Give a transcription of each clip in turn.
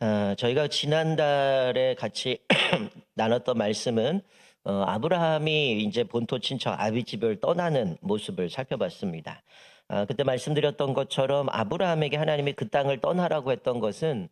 어, 저희가 지난달에 같이 나눴던 말씀은 어, 아브라함이 이제 본토 친척 아비집을 떠나는 모습을 살펴봤습니다. 아, 그때 말씀드렸던 것처럼 아브라함에게 하나님이 그 땅을 떠나라고 했던 것은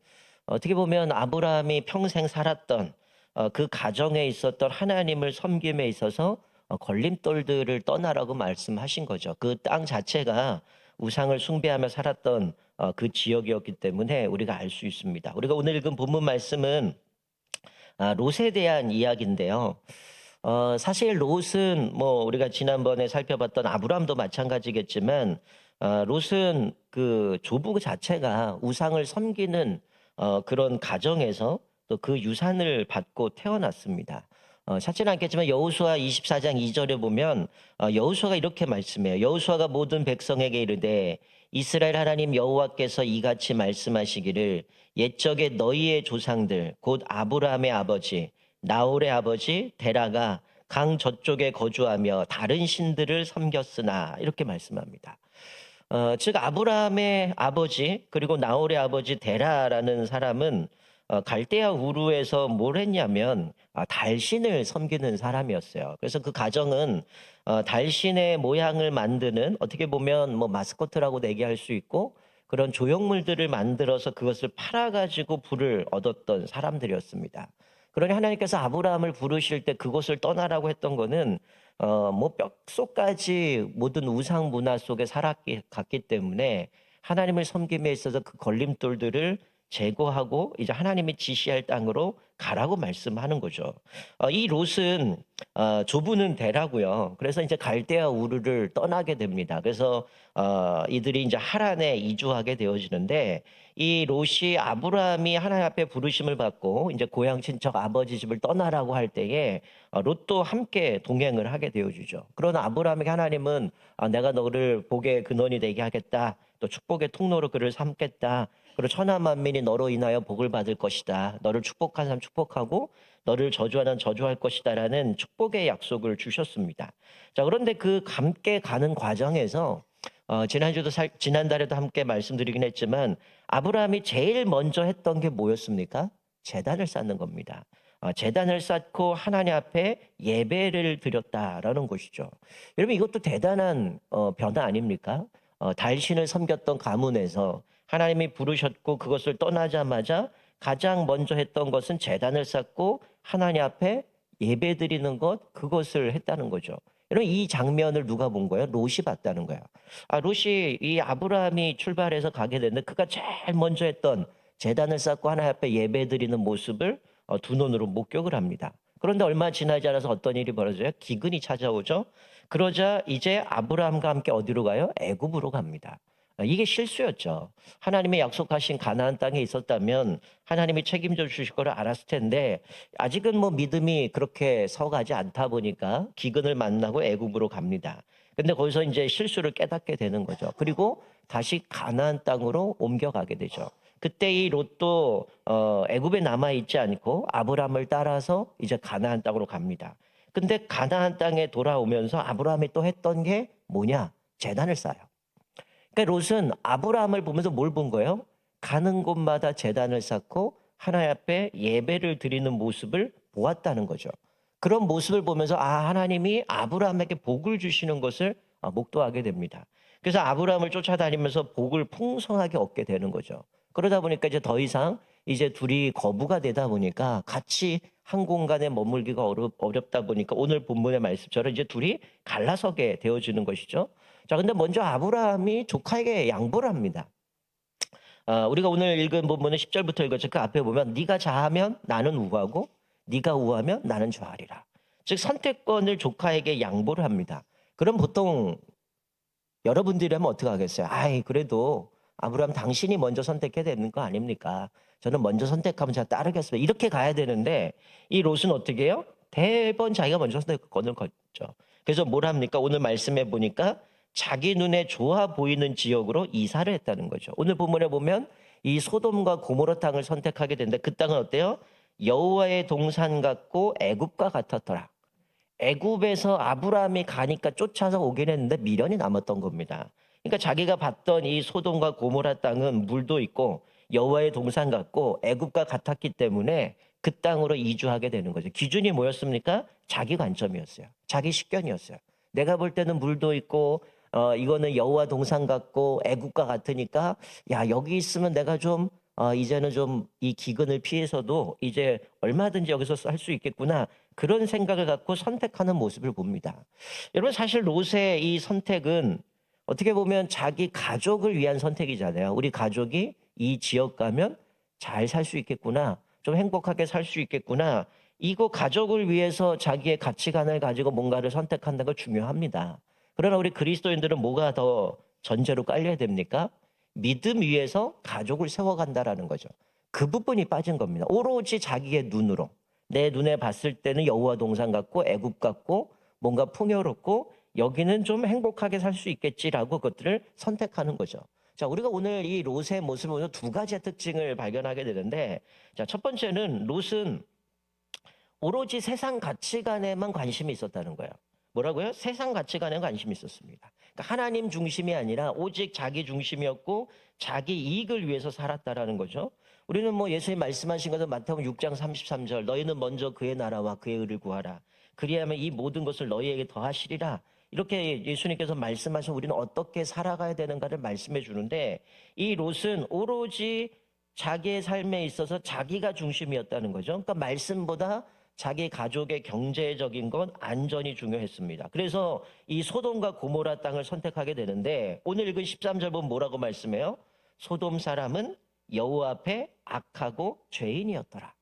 어떻게 보면 아브라함이 평생 살았던 어, 그 가정에 있었던 하나님을 섬김에 있어서 어, 걸림돌들을 떠나라고 말씀하신 거죠. 그 땅 자체가 우상을 숭배하며 살았던 어, 그 지역이었기 때문에 우리가 알 수 있습니다. 우리가 오늘 읽은 본문 말씀은 아, 롯에 대한 이야기인데요. 어, 사실 롯은 뭐 우리가 지난번에 살펴봤던 아브람도 마찬가지겠지만 어, 롯은 그 조부 자체가 우상을 섬기는 어, 그런 가정에서 또 그 유산을 받고 태어났습니다. 어, 찾지는 않겠지만 여호수아 24장 2절에 보면 어, 여호수아가 이렇게 말씀해요. 여호수아가 모든 백성에게 이르되 이스라엘 하나님 여호와께서 이같이 말씀하시기를 옛적에 너희의 조상들 곧 아브라함의 아버지 나홀의 아버지 데라가 강 저쪽에 거주하며 다른 신들을 섬겼으나 이렇게 말씀합니다. 어, 즉 아브라함의 아버지 그리고 나홀의 아버지 데라라는 사람은 어, 갈대아 우르에서 뭘 했냐면 아, 달신을 섬기는 사람이었어요. 그래서 그 가정은 어, 달신의 모양을 만드는 어떻게 보면 뭐 마스코트라고 얘기할 수 있고 그런 조형물들을 만들어서 그것을 팔아가지고 부를 얻었던 사람들이었습니다. 그러니 하나님께서 아브라함을 부르실 때 그곳을 떠나라고 했던 거는 어뭐 뼛속까지 모든 우상 문화 속에 살았기 갔기 때문에 하나님을 섬김에 있어서 그 걸림돌들을 제거하고 이제 하나님이 지시할 땅으로 가라고 말씀하는 거죠. 어, 이 롯은 어, 조부는 대라고요. 그래서 이제 갈대아 우르를 떠나게 됩니다. 그래서 어, 이들이 이제 하란에 이주하게 되어지는데 이 롯이 아브라함이 하나님 앞에 부르심을 받고 이제 고향 친척 아버지 집을 떠나라고 할 때에 어, 롯도 함께 동행을 하게 되어주죠. 그러나 아브라함에게 하나님은 아, 내가 너를 복의 근원이 되게 하겠다. 또 축복의 통로로 그를 삼겠다. 그리고 천하 만민이 너로 인하여 복을 받을 것이다. 너를 축복한 사람 축복하고 너를 저주하는 저주할 것이다라는 축복의 약속을 주셨습니다. 자, 그런데 그 함께 가는 과정에서 어, 지난주도 살, 지난달에도 함께 말씀드리긴 했지만 아브라함이 제일 먼저 했던 게 뭐였습니까? 재단을 쌓는 겁니다. 어, 재단을 쌓고 하나님 앞에 예배를 드렸다라는 것이죠. 여러분 이것도 대단한 어, 변화 아닙니까? 어, 달신을 섬겼던 가문에서 하나님이 부르셨고 그것을 떠나자마자 가장 먼저 했던 것은 재단을 쌓고 하나님 앞에 예배 드리는 것 그것을 했다는 거죠. 여러분 이 장면을 누가 본 거예요? 롯이 봤다는 거야. 아 롯이 이 아브라함이 출발해서 가게 됐는데 그가 제일 먼저 했던 재단을 쌓고 하나님 앞에 예배 드리는 모습을 어, 두 눈으로 목격을 합니다. 그런데 얼마 지나지 않아서 어떤 일이 벌어져요? 기근이 찾아오죠. 그러자 이제 아브라함과 함께 어디로 가요? 애굽으로 갑니다. 이게 실수였죠. 하나님의 약속하신 가나안 땅에 있었다면 하나님이 책임져 주실 거를 알았을 텐데 아직은 뭐 믿음이 그렇게 서가지 않다 보니까 기근을 만나고 애굽으로 갑니다. 근데 거기서 이제 실수를 깨닫게 되는 거죠. 그리고 다시 가나안 땅으로 옮겨가게 되죠. 그때 이 롯도 어, 애굽에 남아 있지 않고 아브라함을 따라서 이제 가나안 땅으로 갑니다. 근데 가나안 땅에 돌아오면서 아브라함이 또 했던 게 뭐냐? 재단을 쌓아요. 그러니까 롯은 아브라함을 보면서 뭘 본 거예요? 가는 곳마다 재단을 쌓고 하나님 앞에 예배를 드리는 모습을 보았다는 거죠. 그런 모습을 보면서 아 하나님이 아브라함에게 복을 주시는 것을 아, 목도하게 됩니다. 그래서 아브라함을 쫓아다니면서 복을 풍성하게 얻게 되는 거죠. 그러다 보니까 이제 더 이상 이제 둘이 거부가 되다 보니까 같이 한 공간에 머물기가 어렵, 어렵다 보니까 오늘 본문의 말씀처럼 이제 둘이 갈라서게 되어지는 것이죠. 자, 근데 먼저 아브라함이 조카에게 양보를 합니다. 아, 우리가 오늘 읽은 본문은 10절부터 읽었죠. 그 앞에 보면 네가 좌하면 나는 우하고 네가 우하면 나는 좌하리라. 즉 선택권을 조카에게 양보를 합니다. 그럼 보통 여러분들이 하면 어떻게 하겠어요? 아이 그래도 아브라함 당신이 먼저 선택해야 되는 거 아닙니까? 저는 먼저 선택하면 제가 따르겠습니다. 이렇게 가야 되는데 이 롯은 어떻게 해요? 대번 자기가 먼저 선택권을 걷죠. 그래서 뭘 합니까? 오늘 말씀해 보니까 자기 눈에 좋아 보이는 지역으로 이사를 했다는 거죠. 오늘 본문에 보면 이 소돔과 고모라 땅을 선택하게 되는데 그 땅은 어때요? 여호와의 동산 같고 애굽과 같았더라. 애굽에서 아브라함이 가니까 쫓아서 오긴 했는데 미련이 남았던 겁니다. 그러니까 자기가 봤던 이 소돔과 고모라 땅은 물도 있고 여호와의 동산 같고 애굽과 같았기 때문에 그 땅으로 이주하게 되는 거죠. 기준이 뭐였습니까? 자기 관점이었어요. 자기 식견이었어요. 내가 볼 때는 물도 있고 어 이거는 여호와 동산 같고 애국과 같으니까 야 여기 있으면 내가 좀 어, 이제는 좀 이 기근을 피해서도 이제 얼마든지 여기서 할수 있겠구나 그런 생각을 갖고 선택하는 모습을 봅니다. 여러분 사실 롯의 이 선택은 어떻게 보면 자기 가족을 위한 선택이잖아요. 우리 가족이 이 지역 가면 잘 살 수 있겠구나, 좀 행복하게 살 수 있겠구나. 이거 가족을 위해서 자기의 가치관을 가지고 뭔가를 선택한다는 거 중요합니다. 그러나 우리 그리스도인들은 뭐가 더 전제로 깔려야 됩니까? 믿음 위에서 가족을 세워간다라는 거죠. 그 부분이 빠진 겁니다. 오로지 자기의 눈으로 내 눈에 봤을 때는 여호와 동산 같고 애굽 같고 뭔가 풍요롭고 여기는 좀 행복하게 살 수 있겠지라고 그것들을 선택하는 거죠. 자, 우리가 오늘 이 롯의 모습을 두 가지의 특징을 발견하게 되는데, 자, 첫 번째는 롯은 오로지 세상 가치관에만 관심이 있었다는 거예요. 뭐라고요? 세상 가치관에 관심이 있었습니다. 그러니까 하나님 중심이 아니라 오직 자기 중심이었고 자기 이익을 위해서 살았다라는 거죠. 우리는 뭐 예수님 말씀하신 것은 마태복음 6장 33절 너희는 먼저 그의 나라와 그의 의를 구하라. 그리하면 이 모든 것을 너희에게 더하시리라. 이렇게 예수님께서 말씀하신 우리는 어떻게 살아가야 되는가를 말씀해 주는데 이 롯은 오로지 자기의 삶에 있어서 자기가 중심이었다는 거죠. 그러니까 말씀보다 자기 가족의 경제적인 건 안전이 중요했습니다. 그래서 이 소돔과 고모라 땅을 선택하게 되는데 오늘 읽은 13절 보면 뭐라고 말씀해요? 소돔 사람은 여호와 앞에 악하고 죄인이었더라.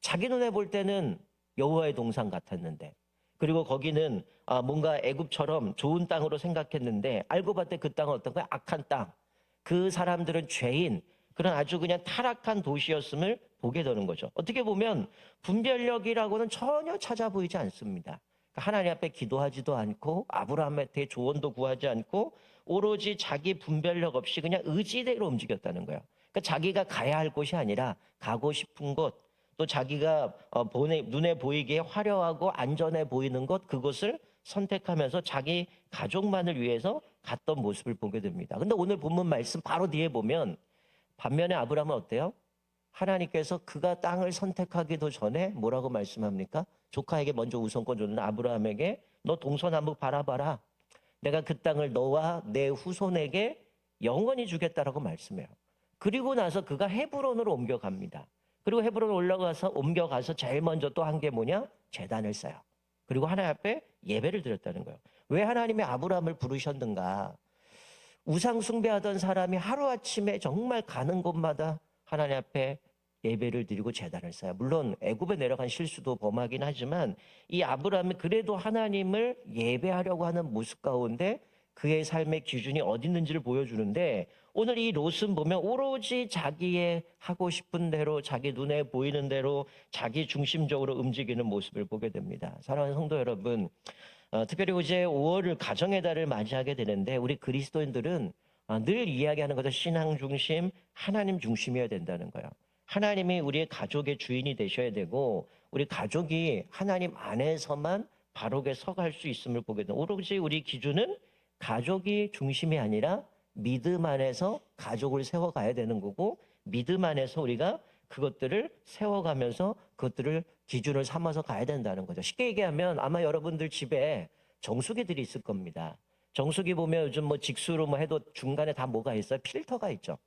자기 눈에 볼 때는 여호와의 동산 같았는데 그리고 거기는 아, 뭔가 애굽처럼 좋은 땅으로 생각했는데 알고 봤더니 그 땅은 어떤 거야? 악한 땅. 그 사람들은 죄인, 그런 아주 그냥 타락한 도시였음을 보게 되는 거죠. 어떻게 보면 분별력이라고는 전혀 찾아 보이지 않습니다. 그러니까 하나님 앞에 기도하지도 않고 아브라함한테 조언도 구하지 않고 오로지 자기 분별력 없이 그냥 의지대로 움직였다는 거예요. 그러니까 자기가 가야 할 곳이 아니라 가고 싶은 곳, 또 자기가 어, 눈에 보이기에 화려하고 안전해 보이는 것 그것을 선택하면서 자기 가족만을 위해서 갔던 모습을 보게 됩니다. 근데 오늘 본문 말씀 바로 뒤에 보면 반면에 아브라함은 어때요? 하나님께서 그가 땅을 선택하기도 전에 뭐라고 말씀합니까? 조카에게 먼저 우선권 줬는 아브라함에게 너 동서남북 바라봐라. 내가 그 땅을 너와 내 후손에게 영원히 주겠다라고 말씀해요. 그리고 나서 그가 헤브론으로 옮겨갑니다. 그리고 헤브론 올라가서 옮겨가서 제일 먼저 또 한 게 뭐냐? 재단을 쌓요. 그리고 하나님 앞에 예배를 드렸다는 거예요. 왜 하나님이 아브라함을 부르셨는가? 우상 숭배하던 사람이 하루아침에 정말 가는 곳마다 하나님 앞에 예배를 드리고 재단을 쌓아요. 물론 애굽에 내려간 실수도 범하긴 하지만 이 아브라함이 그래도 하나님을 예배하려고 하는 모습 가운데 그의 삶의 기준이 어디 있는지를 보여주는데 오늘 이 롯은 보면 오로지 자기의 하고 싶은 대로 자기 눈에 보이는 대로 자기 중심적으로 움직이는 모습을 보게 됩니다. 사랑하는 성도 여러분, 어, 특별히 이제 5월을 가정의 달을 맞이하게 되는데 우리 그리스도인들은 어, 늘 이야기하는 것은 신앙 중심, 하나님 중심이어야 된다는 거예요. 하나님이 우리의 가족의 주인이 되셔야 되고 우리 가족이 하나님 안에서만 바르게 서갈 수 있음을 보게 됩니다. 오로지 우리 기준은 가족이 중심이 아니라 믿음 안에서 가족을 세워가야 되는 거고 믿음 안에서 우리가 그것들을 세워가면서 그것들을 기준을 삼아서 가야 된다는 거죠. 쉽게 얘기하면 아마 여러분들 집에 정수기들이 있을 겁니다. 정수기 보면 요즘 뭐 직수로 뭐 해도 중간에 다 뭐가 있어요? 필터가 있죠.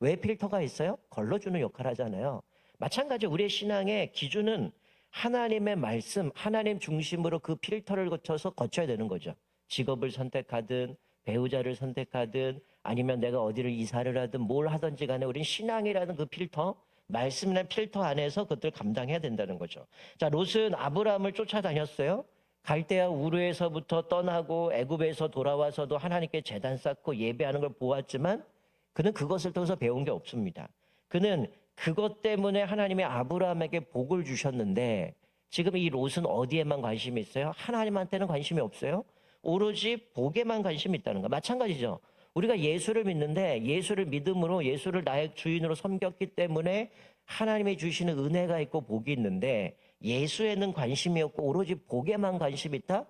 왜 필터가 있어요? 걸러주는 역할 하잖아요. 마찬가지 우리의 신앙의 기준은 하나님의 말씀, 하나님 중심으로 그 필터를 거쳐서 거쳐야 되는 거죠. 직업을 선택하든 배우자를 선택하든 아니면 내가 어디를 이사를 하든 뭘 하든지 간에 우린 신앙이라는 그 필터, 말씀이라는 필터 안에서 그것들을 감당해야 된다는 거죠. 자, 롯은 아브라함을 쫓아다녔어요. 갈대아 우르에서부터 떠나고 애굽에서 돌아와서도 하나님께 재단 쌓고 예배하는 걸 보았지만 그는 그것을 통해서 배운 게 없습니다. 그는 그것 때문에 하나님의 아브라함에게 복을 주셨는데 지금 이 롯은 어디에만 관심이 있어요? 하나님한테는 관심이 없어요. 오로지 복에만 관심이 있다는 거. 마찬가지죠. 우리가 예수를 믿는데 예수를 믿음으로 예수를 나의 주인으로 섬겼기 때문에 하나님이 주시는 은혜가 있고 복이 있는데 예수에는 관심이 없고 오로지 복에만 관심이 있다?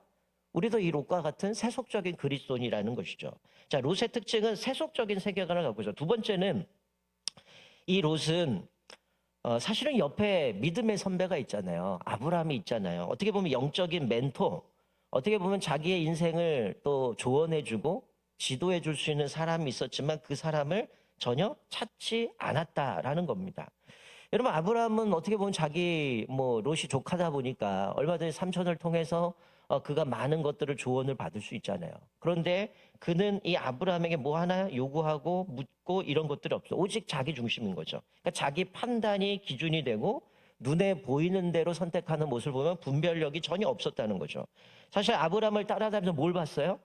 우리도 이 롯과 같은 세속적인 그리스도인이라는 것이죠. 자, 롯의 특징은 세속적인 세계관을 갖고 있어. 두 번째는 이 롯은 어, 사실은 옆에 믿음의 선배가 있잖아요. 아브라함이 있잖아요. 어떻게 보면 영적인 멘토, 어떻게 보면 자기의 인생을 또 조언해주고 지도해줄 수 있는 사람이 있었지만 그 사람을 전혀 찾지 않았다라는 겁니다. 여러분 아브라함은 어떻게 보면 자기 뭐 롯이 족하다 보니까 얼마든지 삼촌을 통해서 어, 그가 많은 것들을 조언을 받을 수 있잖아요. 그런데 그는 이 아브라함에게 뭐 하나 요구하고 묻고 이런 것들이 없어. 오직 자기 중심인 거죠. 그러니까 자기 판단이 기준이 되고 눈에 보이는 대로 선택하는 모습을 보면 분별력이 전혀 없었다는 거죠. 사실 아브라함을 따라다니면서 뭘 봤어요?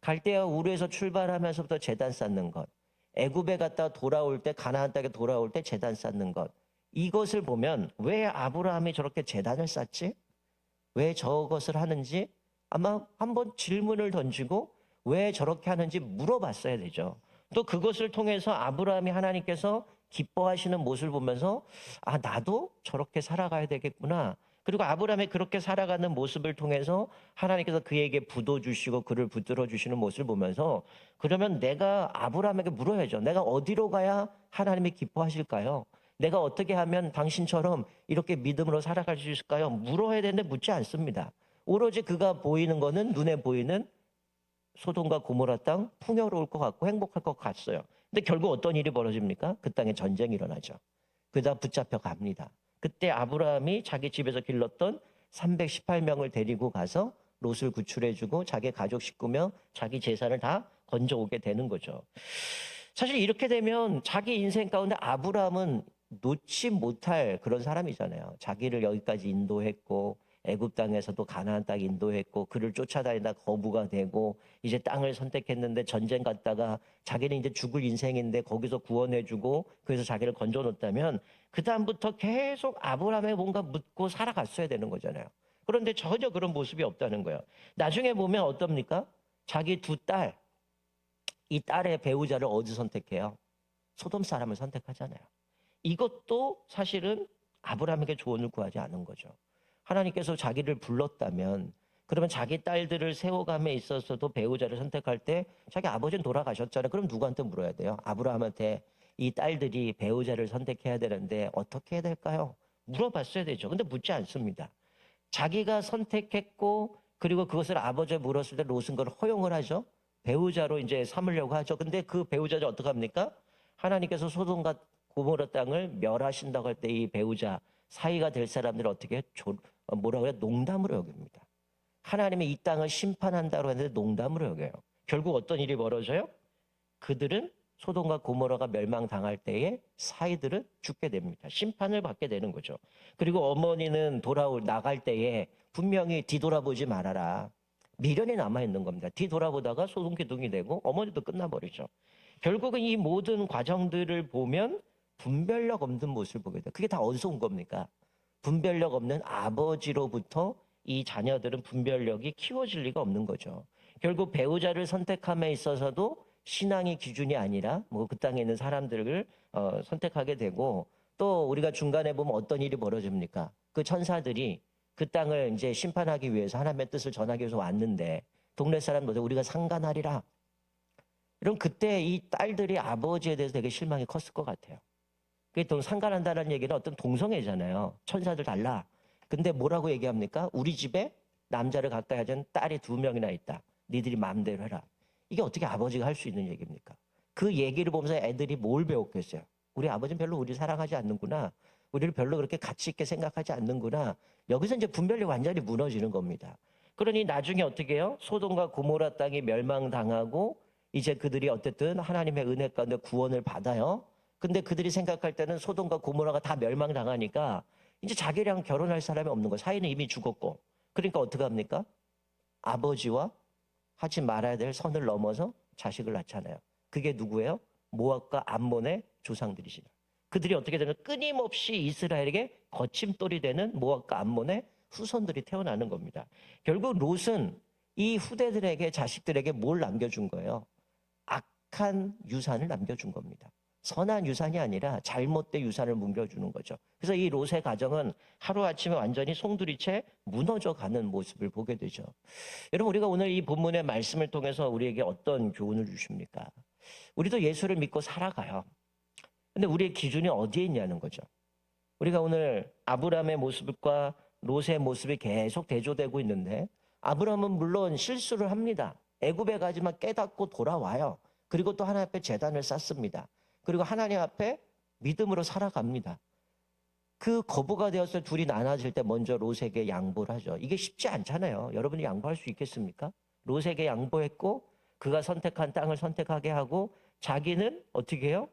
갈대아 우르에서 출발하면서부터 재단 쌓는 것. 애굽에 갔다 돌아올 때 가나안 땅에 돌아올 때 재단 쌓는 것. 이것을 보면 왜 아브라함이 저렇게 재단을 쌓지? 왜 저것을 하는지 아마 한번 질문을 던지고 왜 저렇게 하는지 물어봤어야 되죠. 또 그것을 통해서 아브라함이 하나님께서 기뻐하시는 모습을 보면서 아 나도 저렇게 살아가야 되겠구나. 그리고 아브라함이 그렇게 살아가는 모습을 통해서 하나님께서 그에게 부도 주시고 그를 붙들어 주시는 모습을 보면서 그러면 내가 아브라함에게 물어야죠. 내가 어디로 가야 하나님이 기뻐하실까요? 내가 어떻게 하면 당신처럼 이렇게 믿음으로 살아갈 수 있을까요? 물어야 되는데 묻지 않습니다. 오로지 그가 보이는 거는 눈에 보이는 소돔과 고모라 땅 풍요로울 것 같고 행복할 것 같어요. 근데 결국 어떤 일이 벌어집니까? 그 땅에 전쟁이 일어나죠. 그다 붙잡혀 갑니다. 그때 아브라함이 자기 집에서 길렀던 318명을 데리고 가서 롯을 구출해주고 자기 가족 식구며 자기 재산을 다 건져오게 되는 거죠. 사실 이렇게 되면 자기 인생 가운데 아브라함은 놓지 못할 그런 사람이잖아요. 자기를 여기까지 인도했고 애굽 땅에서도 가나안 땅 인도했고 그를 쫓아다니다 거부가 되고 이제 땅을 선택했는데 전쟁 갔다가 자기는 이제 죽을 인생인데 거기서 구원해주고 그래서 자기를 건져놓았다면 그 다음부터 계속 아브라함에 뭔가 묻고 살아갔어야 되는 거잖아요. 그런데 전혀 그런 모습이 없다는 거예요. 나중에 보면 어떻습니까? 자기 두 딸, 이 딸의 배우자를 어디 선택해요? 소돔 사람을 선택하잖아요. 이것도 사실은 아브라함에게 조언을 구하지 않은 거죠. 하나님께서 자기를 불렀다면 그러면 자기 딸들을 세워감에 있어서도 배우자를 선택할 때 자기 아버지는 돌아가셨잖아요. 그럼 누구한테 물어야 돼요? 아브라함한테 이 딸들이 배우자를 선택해야 되는데 어떻게 해야 될까요? 물어봤어야 되죠. 근데 묻지 않습니다. 자기가 선택했고 그리고 그것을 아버지에 물었을 때 롯은 걸 허용을 하죠. 배우자로 이제 삼으려고 하죠. 근데 그 배우자를 어떻게 합니까? 하나님께서 소돔과 고모라 땅을 멸하신다고 할 때 이 배우자 사이가 될 사람들을 어떻게 조, 어, 뭐라고 해요? 농담으로 여깁니다. 하나님이 이 땅을 심판한다고 했는데 농담으로 여겨요. 결국 어떤 일이 벌어져요? 그들은 소돔과 고모라가 멸망당할 때에 사이들은 죽게 됩니다. 심판을 받게 되는 거죠. 그리고 어머니는 돌아올 나갈 때에 분명히 뒤돌아보지 말아라. 미련이 남아 있는 겁니다. 뒤돌아보다가 소동 기둥이 되고 어머니도 끝나버리죠. 결국은 이 모든 과정들을 보면 분별력 없는 모습을 보게 돼요. 그게 다 어디서 온 겁니까? 분별력 없는 아버지로부터 이 자녀들은 분별력이 키워질 리가 없는 거죠. 결국 배우자를 선택함에 있어서도 신앙의 기준이 아니라 뭐 그 땅에 있는 사람들을 어, 선택하게 되고 또 우리가 중간에 보면 어떤 일이 벌어집니까? 그 천사들이 그 땅을 이제 심판하기 위해서 하나님의 뜻을 전하기 위해서 왔는데 동네 사람들 우리가 상관하리라. 이런 그때 이 딸들이 아버지에 대해서 되게 실망이 컸을 것 같아요. 그게 또 상관한다는 얘기는 어떤 동성애잖아요. 천사들 달라. 근데 뭐라고 얘기합니까? 우리 집에 남자를 가까이 하자는 딸이 두 명이나 있다. 니들이 마음대로 해라. 이게 어떻게 아버지가 할 수 있는 얘기입니까? 그 얘기를 보면서 애들이 뭘 배웠겠어요? 우리 아버지는 별로 우리 사랑하지 않는구나. 우리를 별로 그렇게 가치 있게 생각하지 않는구나. 여기서 이제 분별력이 완전히 무너지는 겁니다. 그러니 나중에 어떻게 해요? 소돔과 고모라 땅이 멸망당하고 이제 그들이 어쨌든 하나님의 은혜 가운데 구원을 받아요. 근데 그들이 생각할 때는 소돔과 고모라가 다 멸망당하니까 이제 자기랑 결혼할 사람이 없는 거예요. 사이는 이미 죽었고. 그러니까 어떻게 합니까? 아버지와 하지 말아야 될 선을 넘어서 자식을 낳잖아요. 그게 누구예요? 모압과 암몬의 조상들이시죠. 그들이 어떻게 되면 끊임없이 이스라엘에게 거침돌이 되는 모압과 암몬의 후손들이 태어나는 겁니다. 결국 롯은 이 후대들에게 자식들에게 뭘 남겨준 거예요? 악한 유산을 남겨준 겁니다. 선한 유산이 아니라 잘못된 유산을 뭉겨주는 거죠. 그래서 이 롯의 가정은 하루아침에 완전히 송두리째 무너져 가는 모습을 보게 되죠. 여러분, 우리가 오늘 이 본문의 말씀을 통해서 우리에게 어떤 교훈을 주십니까? 우리도 예수를 믿고 살아가요. 근데 우리의 기준이 어디에 있냐는 거죠. 우리가 오늘 아브라함의 모습과 롯의 모습이 계속 대조되고 있는데 아브라함은 물론 실수를 합니다. 애굽에 가지만 깨닫고 돌아와요. 그리고 또 하나님 앞에 재단을 쌓습니다. 그리고 하나님 앞에 믿음으로 살아갑니다. 그 거부가 되었을 때 둘이 나눠질 때 먼저 롯에게 양보를 하죠. 이게 쉽지 않잖아요. 여러분이 양보할 수 있겠습니까? 롯에게 양보했고 그가 선택한 땅을 선택하게 하고 자기는 어떻게 해요?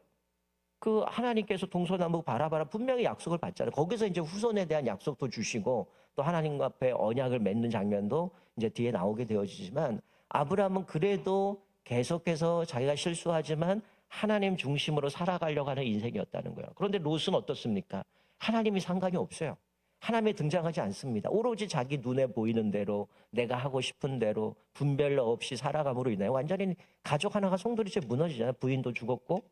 그 하나님께서 동서남북 바라바라 분명히 약속을 받잖아요. 거기서 이제 후손에 대한 약속도 주시고 또 하나님 앞에 언약을 맺는 장면도 이제 뒤에 나오게 되어지지만 아브라함은 그래도 계속해서 자기가 실수하지만 하나님 중심으로 살아가려고 하는 인생이었다는 거예요. 그런데 롯은 어떻습니까? 하나님이 상관이 없어요. 하나님이 등장하지 않습니다. 오로지 자기 눈에 보이는 대로 내가 하고 싶은 대로 분별 없이 살아감으로 인해 완전히 가족 하나가 송두리째 무너지잖아요. 부인도 죽었고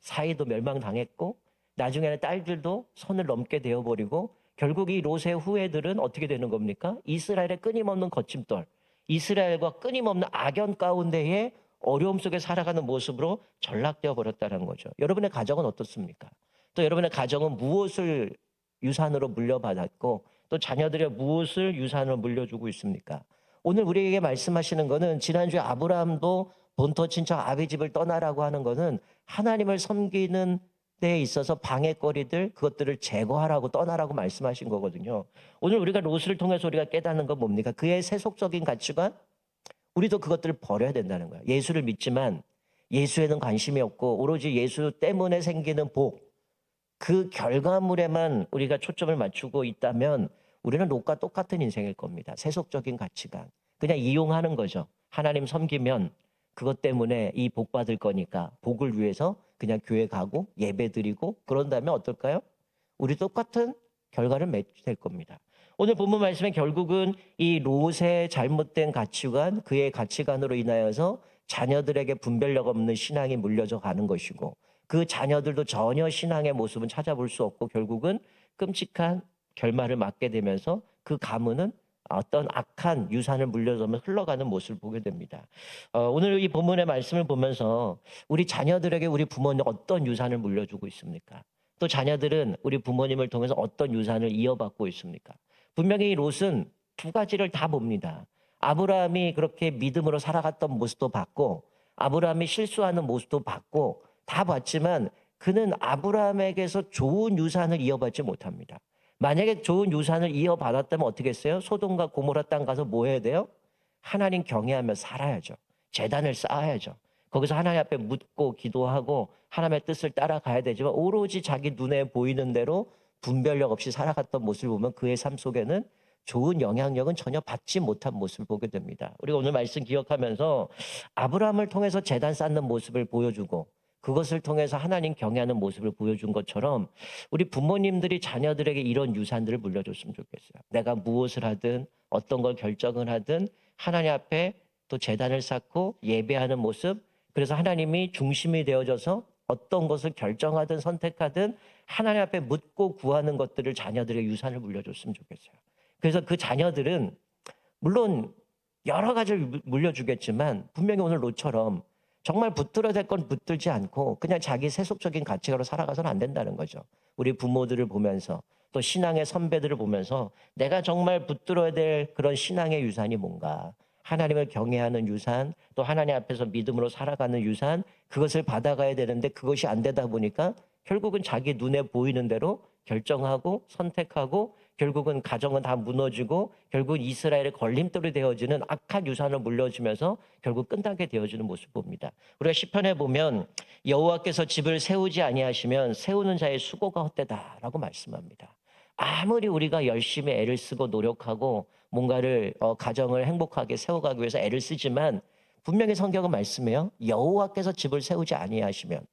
사이도 멸망당했고 나중에는 딸들도 선을 넘게 되어버리고 결국 이 롯의 후예들은 어떻게 되는 겁니까? 이스라엘의 끊임없는 거침돌, 이스라엘과 끊임없는 악연 가운데에 어려움 속에 살아가는 모습으로 전락되어 버렸다는 거죠. 여러분의 가정은 어떻습니까? 또 여러분의 가정은 무엇을 유산으로 물려받았고 또 자녀들의 무엇을 유산으로 물려주고 있습니까? 오늘 우리에게 말씀하시는 것은 지난주에 아브라함도 본토 친척 아비 집을 떠나라고 하는 것은 하나님을 섬기는 데에 있어서 방해거리들 그것들을 제거하라고 떠나라고 말씀하신 거거든요. 오늘 우리가 롯을 통해서 우리가 깨닫는 건 뭡니까? 그의 세속적인 가치관 우리도 그것들을 버려야 된다는 거예요. 예수를 믿지만 예수에는 관심이 없고 오로지 예수 때문에 생기는 복 그 결과물에만 우리가 초점을 맞추고 있다면 우리는 롯과 똑같은 인생일 겁니다. 세속적인 가치관. 그냥 이용하는 거죠. 하나님 섬기면 그것 때문에 이 복 받을 거니까 복을 위해서 그냥 교회 가고 예배 드리고 그런다면 어떨까요? 우리 똑같은 결과를 맺게 될 겁니다. 오늘 본문 말씀에 결국은 이 롯의 잘못된 가치관, 그의 가치관으로 인하여서 자녀들에게 분별력 없는 신앙이 물려져 가는 것이고 그 자녀들도 전혀 신앙의 모습은 찾아볼 수 없고 결국은 끔찍한 결말을 맞게 되면서 그 가문은 어떤 악한 유산을 물려주면 흘러가는 모습을 보게 됩니다. 어, 오늘 이 본문의 말씀을 보면서 우리 자녀들에게 우리 부모님 어떤 유산을 물려주고 있습니까? 또 자녀들은 우리 부모님을 통해서 어떤 유산을 이어받고 있습니까? 분명히 롯은 두 가지를 다 봅니다. 아브라함이 그렇게 믿음으로 살아갔던 모습도 봤고 아브라함이 실수하는 모습도 봤고 다 봤지만 그는 아브라함에게서 좋은 유산을 이어받지 못합니다. 만약에 좋은 유산을 이어받았다면 어떻게 했어요? 소돔과 고모라 땅 가서 뭐 해야 돼요? 하나님 경외하며 살아야죠. 재단을 쌓아야죠. 거기서 하나님 앞에 묻고 기도하고 하나님의 뜻을 따라가야 되지만 오로지 자기 눈에 보이는 대로 분별력 없이 살아갔던 모습을 보면 그의 삶 속에는 좋은 영향력은 전혀 받지 못한 모습을 보게 됩니다. 우리가 오늘 말씀 기억하면서 아브라함을 통해서 재단 쌓는 모습을 보여주고 그것을 통해서 하나님 경외하는 모습을 보여준 것처럼 우리 부모님들이 자녀들에게 이런 유산들을 물려줬으면 좋겠어요. 내가 무엇을 하든 어떤 걸 결정을 하든 하나님 앞에 또 재단을 쌓고 예배하는 모습 그래서 하나님이 중심이 되어져서 어떤 것을 결정하든 선택하든 하나님 앞에 묻고 구하는 것들을 자녀들의 유산을 물려줬으면 좋겠어요. 그래서 그 자녀들은 물론 여러 가지를 물려주겠지만 분명히 오늘 로처럼 정말 붙들어야 될 건 붙들지 않고 그냥 자기 세속적인 가치관으로 살아가서는 안 된다는 거죠. 우리 부모들을 보면서 또 신앙의 선배들을 보면서 내가 정말 붙들어야 될 그런 신앙의 유산이 뭔가 하나님을 경외하는 유산 또 하나님 앞에서 믿음으로 살아가는 유산 그것을 받아가야 되는데 그것이 안 되다 보니까 결국은 자기 눈에 보이는 대로 결정하고 선택하고 결국은 가정은 다 무너지고 결국 이스라엘의 걸림돌이 되어지는 악한 유산을 물려주면서 결국 끝나게 되어지는 모습 봅니다. 우리가 시편에 보면 여호와께서 집을 세우지 아니하시면 세우는 자의 수고가 헛되다라고 말씀합니다. 아무리 우리가 열심히 애를 쓰고 노력하고 뭔가를 어, 가정을 행복하게 세워가기 위해서 애를 쓰지만 분명히 성경은 말씀해요. 여호와께서 집을 세우지 아니하시면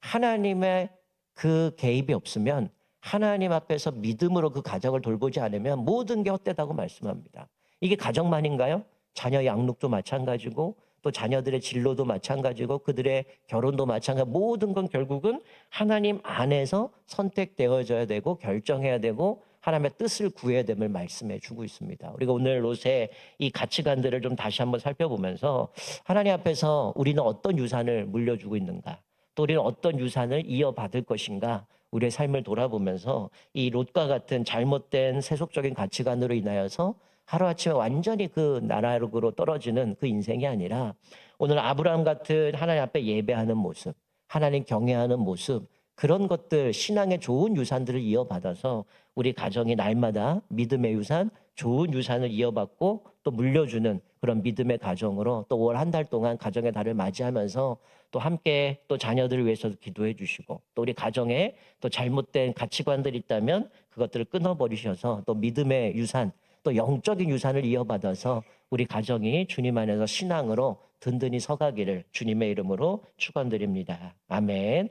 하나님의 그 개입이 없으면 하나님 앞에서 믿음으로 그 가정을 돌보지 않으면 모든 게 헛되다고 말씀합니다. 이게 가정만인가요? 자녀 양육도 마찬가지고 또 자녀들의 진로도 마찬가지고 그들의 결혼도 마찬가지 모든 건 결국은 하나님 안에서 선택되어져야 되고 결정해야 되고 하나님의 뜻을 구해야 됨을 말씀해 주고 있습니다. 우리가 오늘 롯의 이 가치관들을 좀 다시 한번 살펴보면서 하나님 앞에서 우리는 어떤 유산을 물려주고 있는가 또 우리는 어떤 유산을 이어받을 것인가 우리의 삶을 돌아보면서 이 롯과 같은 잘못된 세속적인 가치관으로 인하여서 하루아침에 완전히 그 나라로 떨어지는 그 인생이 아니라 오늘 아브라함 같은 하나님 앞에 예배하는 모습, 하나님 경외하는 모습, 그런 것들 신앙의 좋은 유산들을 이어받아서 우리 가정이 날마다 믿음의 유산, 좋은 유산을 이어받고 또 물려주는 그런 믿음의 가정으로 또올한달 동안 가정의 달을 맞이하면서 또 함께 또 자녀들을 위해서도 기도해 주시고 또 우리 가정에 또 잘못된 가치관들이 있다면 그것들을 끊어버리셔서 또 믿음의 유산 또 영적인 유산을 이어받아서 우리 가정이 주님 안에서 신앙으로 든든히 서가기를 주님의 이름으로 축원드립니다. 아멘.